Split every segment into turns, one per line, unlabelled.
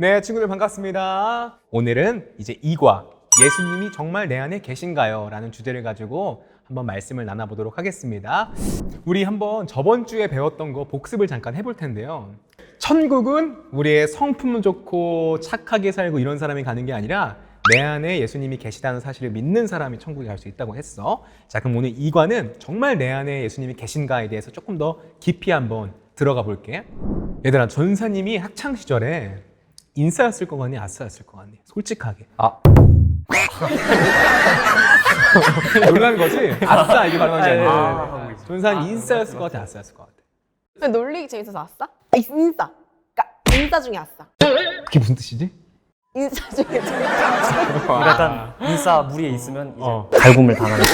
네, 친구들 반갑습니다. 오늘은 이제 이과 예수님이 정말 내 안에 계신가요? 라는 주제를 가지고 한번 말씀을 나눠보도록 하겠습니다. 우리 한번 저번 주에 배웠던 거 복습을 잠깐 해볼 텐데요. 천국은 우리의 성품 좋고 착하게 살고 이런 사람이 가는 게 아니라 내 안에 예수님이 계시다는 사실을 믿는 사람이 천국에 갈 수 있다고 했어. 자, 그럼 오늘 이과는 정말 내 안에 예수님이 계신가에 대해서 조금 더 깊이 한번 들어가 볼게. 얘들아, 전사님이 학창 시절에 인싸였을 것 같니? 아싸였을 것 같니? 솔직하게.
아.
놀란 거지? 아싸 이게 말하는 게 아니라.
아,
전사님 인싸였을 것 같아? 아싸였을 것 같아?
놀리기 재밌어서 아싸? 아, 인싸. 그러니까 인싸 중에 아싸.
그게 무슨 뜻이지?
인싸 중에 좀.
그러니까 약간 인싸 무리에 있으면 이제
어.
갈굼을 당하는 그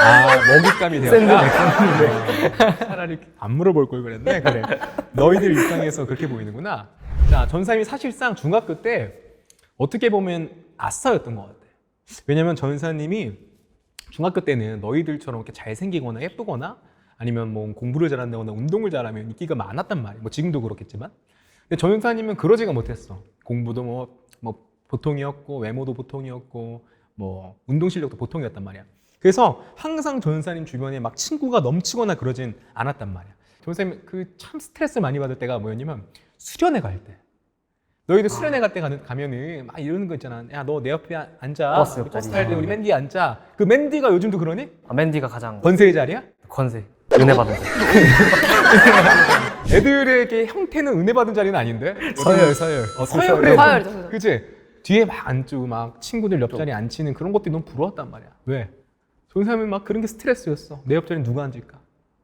아, 먹잇감이 되었다. 차라리 안 물어볼 걸 그랬네. 그래. 너희들 입장에서 그렇게 보이는구나. 자, 전사님이 사실상 중학교 때 어떻게 보면 아싸였던 것 같아. 왜냐면 전사님이 중학교 때는 너희들처럼 이렇게 잘생기거나 예쁘거나 아니면 뭐 공부를 잘한다거나 운동을 잘하면 인기가 많았단 말이야. 뭐 지금도 그렇겠지만. 근데 전사님은 그러지가 못했어. 공부도 뭐, 뭐 보통이었고 외모도 보통이었고 뭐 운동 실력도 보통이었단 말이야. 그래서 항상 전사님 주변에 막 친구가 넘치거나 그러진 않았단 말이야. 전사님 그 참 스트레스 많이 받을 때가 뭐였냐면 수련회 갈 때. 너희들 수련회 갈 때 가면은 막 이러는 거 있잖아. 야 너 내 옆에 아- 앉아.
버스
우리
옆자리.
버스 탈때 우리 맨디 앉아. 그 맨디가 요즘도 그러니?
아, 맨디가 가장
권세의 자리야?
권세 은혜 받은 자
애들에게 형태는 은혜 받은 자리는 아닌데?
서열 서열
어, 서열에
서열이죠, 서열.
그치? 뒤에 막 앉고 막 친구들 옆자리에 앉히는 그런 것들이 너무 부러웠단 말이야. 왜? 전사님은 막 그런 게 스트레스였어. 내 옆자리에 누가 앉을까?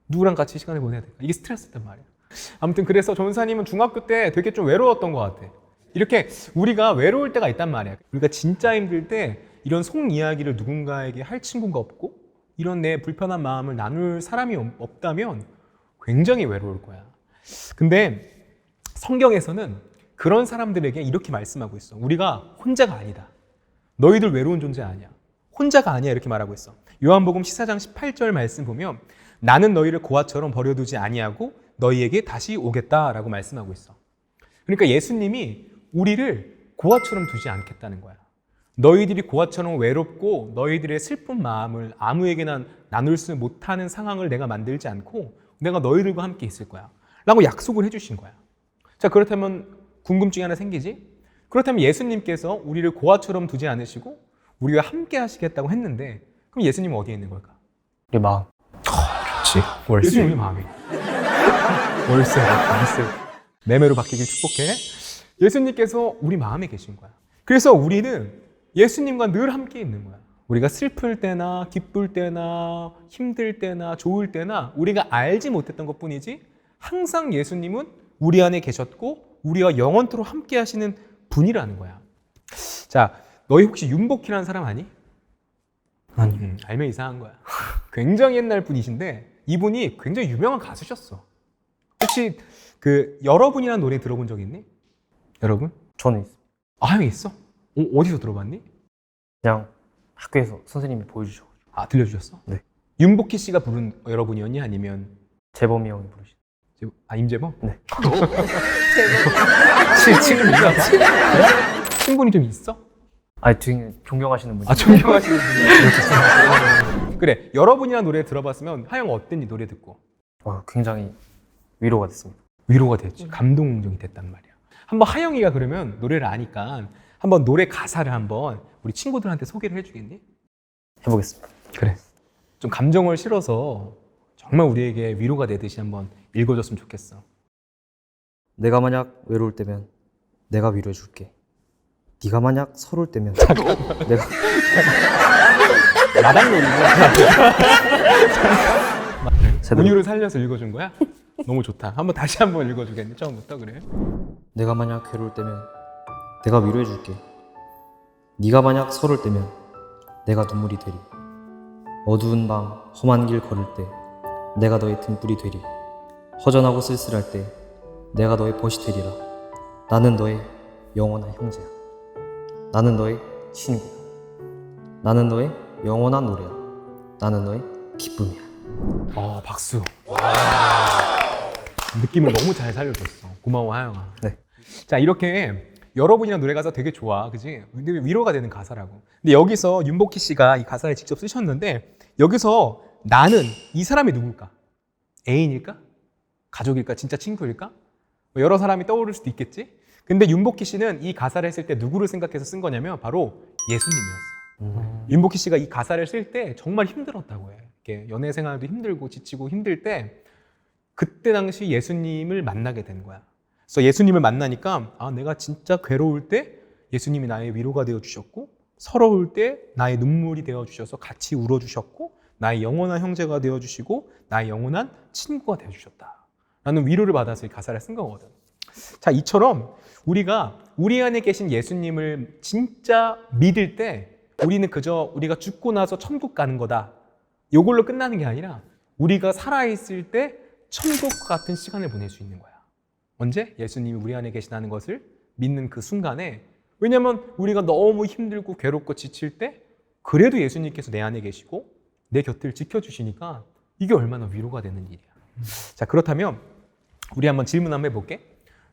누구랑 같이 시간을 보내야 될까? 이게 스트레스였단 말이야. 아무튼 그래서 전사님은 중학교 때 되게 좀 외로웠던 것 같아. 이렇게 우리가 외로울 때가 있단 말이야. 우리가 진짜 힘들 때 이런 속 이야기를 누군가에게 할 친구가 없고 이런 내 불편한 마음을 나눌 사람이 없- 없다면 굉장히 외로울 거야. 근데 성경에서는 그런 사람들에게 이렇게 말씀하고 있어. 우리가 혼자가 아니다. 너희들 외로운 존재 아니야. 혼자가 아니야. 이렇게 말하고 있어. 요한복음 14장 18절 말씀 보면 나는 너희를 고아처럼 버려두지 아니하고 너희에게 다시 오겠다라고 말씀하고 있어. 그러니까 예수님이 우리를 고아처럼 두지 않겠다는 거야. 너희들이 고아처럼 외롭고 너희들의 슬픈 마음을 아무에게나 나눌 수 못하는 상황을 내가 만들지 않고 내가 너희들과 함께 있을 거야. 라고 약속을 해주신 거야. 자, 그렇다면 궁금증이 하나 생기지? 그렇다면 예수님께서 우리를 고아처럼 두지 않으시고 우리와 함께 하시겠다고 했는데 그럼 예수님은 어디에 있는 걸까?
우리 마음
그렇지. 예수님 우리 마음에. 월세, 월세. 매매로 바뀌길 축복해. 예수님께서 우리 마음에 계신 거야. 그래서 우리는 예수님과 늘 함께 있는 거야. 우리가 슬플 때나 기쁠 때나 힘들 때나 좋을 때나 우리가 알지 못했던 것 뿐이지 항상 예수님은 우리 안에 계셨고 우리와 영원토록 함께 하시는 분이라는 거야. 자, 너희 혹시 윤복희라는 사람 아니?
아니
음, 알면 이상한 거야. 굉장히 옛날 분이신데 이분이 굉장히 유명한 가수셨어. 혹시 그 여러분이라는 노래 들어본 적 있니? 여러분?
저는 있-
아, 형 있어? 어, 어 디서 들어봤니?
그냥 학교에서 선생님이 보여주셔
아, 들려주셨어?
네.
윤복희 씨가 부른 여러분이었니? 아니면
재범이 형이 부르신
제- 아, 임재범?
네.
친, 친분 있나 봐? 친분이 좀 있어?
아니 되게 존경하시는 분이
아, 존경하시는 분이 그래, 여러분이라는 노래 들어봤으면 하영 어땠니? 노래 듣고.
어, 굉장히 위로가 됐습니다
위로가 됐지. 감동적이 됐단 말이야. 한번 하영이가 그러면 노래를 아니까 한번 노래 가사를 한번 우리 친구들한테 소개를 해주겠니?
해보겠습니다
그래. 좀 감정을 실어서 정말 우리에게 위로가 되듯이 한번 읽어줬으면 좋겠어.
내가 만약 외로울 때면 내가 위로해 줄게 네가 만약 서러울 때면 내가
마당 놀이고
제대로
운율을 살려서 읽어준 거야? 너무 좋다. 한번 다시 한번 읽어주겠니? 처음부터 그래.
내가 만약 괴로울 때면 내가 위로해 줄게. 네가 만약 서러울 때면 내가 눈물이 되리. 어두운 밤 험한 길 걸을 때 내가 너의 등불이 되리. 허전하고 쓸쓸할 때 내가 너의 벗이 되리라. 나는 너의 영원한 형제야. 나는 너의 친구야. 나는 너의 영원한 노래야. 나는 너의 기쁨이야.
어, 박수. 느낌을 너무 잘 살려줬어. 고마워, 하영아.
네.
자, 이렇게 여러분이랑 노래 가사 되게 좋아, 그지? 근데 위로가 되는 가사라고. 근데 여기서 윤복희 씨가 이 가사를 직접 쓰셨는데 여기서 나는 이 사람이 누굴까? 애인일까? 가족일까? 진짜 친구일까? 뭐 여러 사람이 떠오를 수도 있겠지. 근데 윤복희 씨는 이 가사를 했을 때 누구를 생각해서 쓴 거냐면 바로 예수님이었어. 윤복희 씨가 이 가사를 쓸 때 정말 힘들었다고 해. 이렇게 연애 생활도 힘들고 지치고 힘들 때 그때 당시 예수님을 만나게 된 거야. 그래서 예수님을 만나니까 아 내가 진짜 괴로울 때 예수님이 나의 위로가 되어 주셨고 서러울 때 나의 눈물이 되어 주셔서 같이 울어 주셨고 나의 영원한 형제가 되어 주시고 나의 영원한 친구가 되어 주셨다. 라는 위로를 받아서 이 가사를 쓴 거거든. 자, 이처럼 우리가 우리 안에 계신 예수님을 진짜 믿을 때 우리는 그저 우리가 죽고 나서 천국 가는 거다. 요걸로 끝나는 게 아니라 우리가 살아있을 때 천국 같은 시간을 보낼 수 있는 거야. 언제? 예수님이 우리 안에 계시다는 것을 믿는 그 순간에 왜냐면 우리가 너무 힘들고 괴롭고 지칠 때 그래도 예수님께서 내 안에 계시고 내 곁을 지켜주시니까 이게 얼마나 위로가 되는 일이야. 자, 그렇다면 우리 한번 질문 한번 해볼게.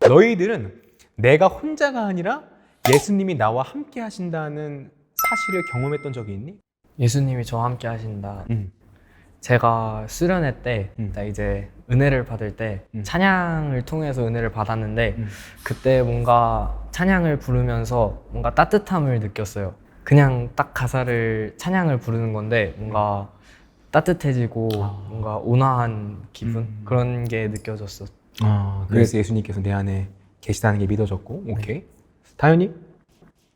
너희들은 내가 혼자가 아니라 예수님이 나와 함께 하신다는 사실을 경험했던 적이 있니?
예수님이 저와 함께 하신다.
응.
제가 수련회 때
음.
나 이제 은혜를 받을 때
음.
찬양을 통해서 은혜를 받았는데
음.
그때 뭔가 찬양을 부르면서 뭔가 따뜻함을 느꼈어요. 그냥 딱 가사를 찬양을 부르는 건데 뭔가 따뜻해지고
아.
뭔가 온화한 기분
음.
그런 게 느껴졌어.
아, 그래서 예수님께서 내 안에 계시다는 게 믿어졌고, 오케이. 다현이?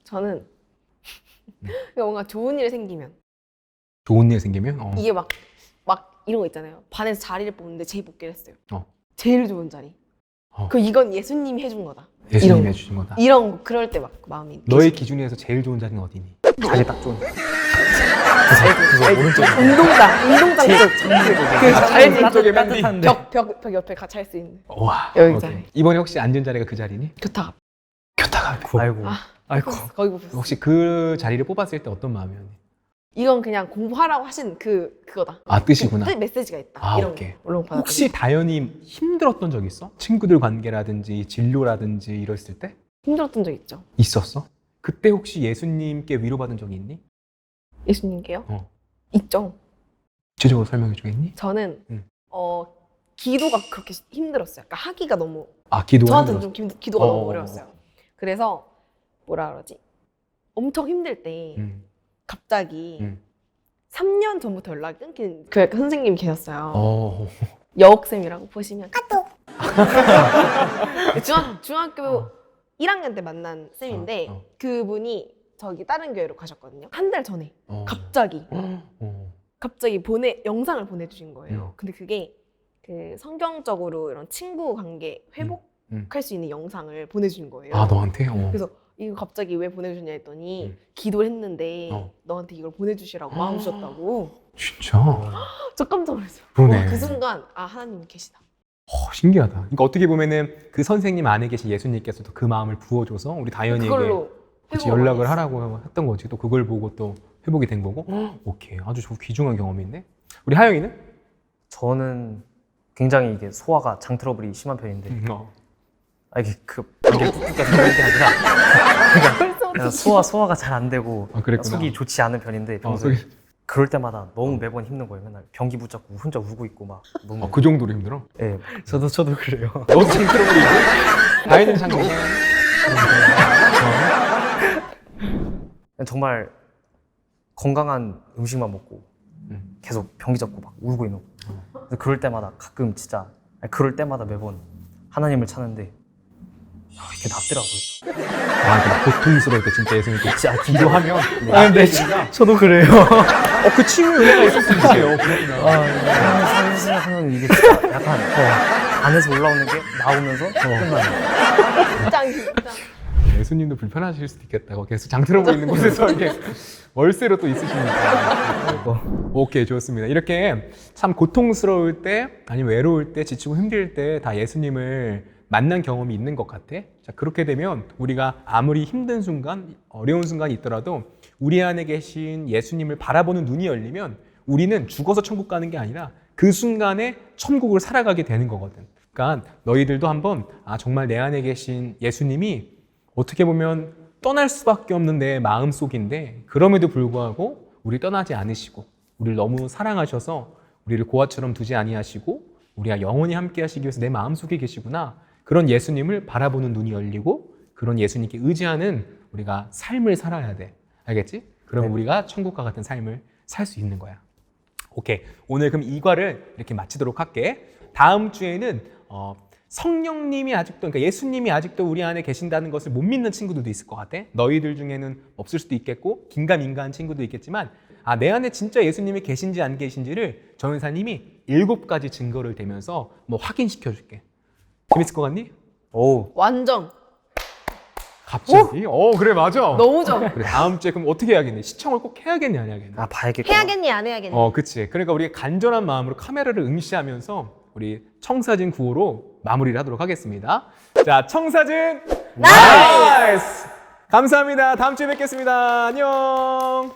저는 뭔가 좋은 일 생기면
좋은 일 생기면? 어.
이게 막막 이런 거 있잖아요. 반에서 자리를 뽑는데 제일 뽑기를 했어요.
어.
제일 좋은 자리.
어.
그 이건 예수님이 해준 거다.
예수님이
이런-
해주신 거다.
이런 거 그럴 때 막 마음이
너의 기준에서 제일 좋은 자리는 어디니? 자리 딱 좋은.
오른쪽
운동장, 운동장 쪽. 그
자리 쪽에 맨 뒤.
따뜻한데.
벽, 벽, 벽 옆에 같이 할 수 있는
와.
여기. 자리.
이번에 혹시 앉은 자리가 그 자리니?
교탁.
교타가.
아이고
아.
아이고
거기 뽑혔어.
혹시 그 자리를 뽑았을 때 어떤 마음이었니?
이건 그냥 공부하라고 하신 그 그거다.
아, 뜻이구나.
뜻 메시지가 있다.
아,
이런
오케이.
받았거든요.
혹시 다현이 힘들었던 적 있어? 친구들 관계라든지 진료라든지 이랬을 때?
힘들었던 적 있죠.
있었어? 그때 혹시 예수님께 위로받은 적이 있니?
예수님께요?
어.
있죠.
구체적으로 설명해 주겠니?
저는
음.
어 기도가 그렇게 힘들었어요. 그러니까 하기가 너무
아, 기도가
저한테는
힘들었어.
좀 기, 기도가
어.
너무 어려웠어요. 그래서 뭐라 그러지? 엄청 힘들 때
음.
갑자기
음.
3년 전부터 연락이 끊긴 그 선생님이 계셨어요.
어.
여옥쌤이라고 보시면 중학, 중학교 1학년 때 만난 쌤인데
어, 어.
그분이 저기 다른 교회로 가셨거든요. 한 달 전에
어.
갑자기
어.
갑자기 보내 영상을 보내주신 거예요.
음.
근데 그게 그 성경적으로 이런 친구 관계 회복할
음.
수 있는 영상을 보내주신 거예요.
아, 너한테? 어.
그래서 이거 갑자기 왜 보내주냐 했더니
음.
기도를 했는데
어.
너한테 이걸 보내주시라고 마음 주셨다고.
진짜?
저 깜짝 놀랐어요.
그러네.
와, 그 순간 아 하나님 계시다.
어, 신기하다. 그러니까 어떻게 보면은 그 선생님 안에 계신 예수님께서도 그 마음을 부어줘서 우리 다현이에게
그걸로
그치,
회복을
연락을
많이.
하라고 했던 거지. 또 그걸 보고 또 회복이 된 거고. 오케이. 아주 좋- 귀중한 경험이 있네. 우리 하영이는?
저는 굉장히 이게 소화가 장 트러블이 심한 편인데
음, 어.
아 이게 그 이게 꾹꾹해서 그런 게 아니라 그냥 소화 소화가 잘 안 되고
아, 그랬구나.
속이 좋지 않은 편인데
어,
평소에
속이-
그럴 때마다 너무 매번 힘든 거예요. 맨날 변기 붙잡고 혼자 울고 있고 막 너무
어, 그 정도로 힘들어?
예.
저도 저도 그래요.
너도 참 트러블이고. 다현이는 참 괜찮아.
정말 건강한 음식만 먹고
음.
계속 변기 잡고 막 울고 있는 거. 그래서 그럴 때마다 가끔 진짜 아니, 그럴 때마다 매번 하나님을 찾는데 아, 이게 낫더라고요.
아, 그 고통스러울 때 진짜 예수님 진짜 기도하면.
아, 네, 저도 그래요.
어, 그 친구 은혜가 있을 수 있어요.
아, 생각하면 이게 진짜 약간 어, 안에서 올라오는 게 나오면서 끝나요.
진짜 진짜.
예수님도 불편하실 수도 있겠다고 계속 장트러블 있는 곳에서 이렇게 월세로 또 있으시니까. 오케이 좋습니다. 이렇게 참 고통스러울 때 아니면 외로울 때 지치고 힘들 때 다 예수님을 만난 경험이 있는 것 같아. 자 그렇게 되면 우리가 아무리 힘든 순간 어려운 순간이 있더라도 우리 안에 계신 예수님을 바라보는 눈이 열리면 우리는 죽어서 천국 가는 게 아니라 그 순간에 천국을 살아가게 되는 거거든. 그러니까 너희들도 한번 아 정말 내 안에 계신 예수님이 어떻게 보면 떠날 수밖에 없는 내 마음 속인데 그럼에도 불구하고 우리 떠나지 않으시고 우리를 너무 사랑하셔서 우리를 고아처럼 두지 아니하시고 우리가 영원히 함께 하시기 위해서 내 마음 속에 계시구나. 그런 예수님을 바라보는 눈이 열리고 그런 예수님께 의지하는 우리가 삶을 살아야 돼. 알겠지? 그러면 우리가 천국과 같은 삶을 살 수 있는 거야. 오케이. 오늘 그럼 이과를 이렇게 마치도록 할게. 다음 주에는 어, 성령님이 아직도, 그러니까 예수님이 아직도 우리 안에 계신다는 것을 못 믿는 친구들도 있을 것 같아. 너희들 중에는 없을 수도 있겠고, 긴가민가한 친구도 있겠지만, 아, 내 안에 진짜 예수님이 계신지 안 계신지를 전사님이 일곱 가지 증거를 대면서 뭐 확인시켜 줄게. 재밌을 것 같니? 오,
완전
갑자기? 어, 그래, 맞아.
너무 좋아.
그래, 다음 주에 그럼 어떻게 해야겠니? 시청을 꼭 해야겠니, 안 해야겠니?
아 봐야겠구나.
해야겠니 안 해야겠니?
어, 그치. 그러니까 우리 간절한 마음으로 카메라를 응시하면서 우리 청사진 구호로 마무리를 하도록 하겠습니다. 자, 청사진 나이스! 감사합니다. 다음 주에 뵙겠습니다. 안녕!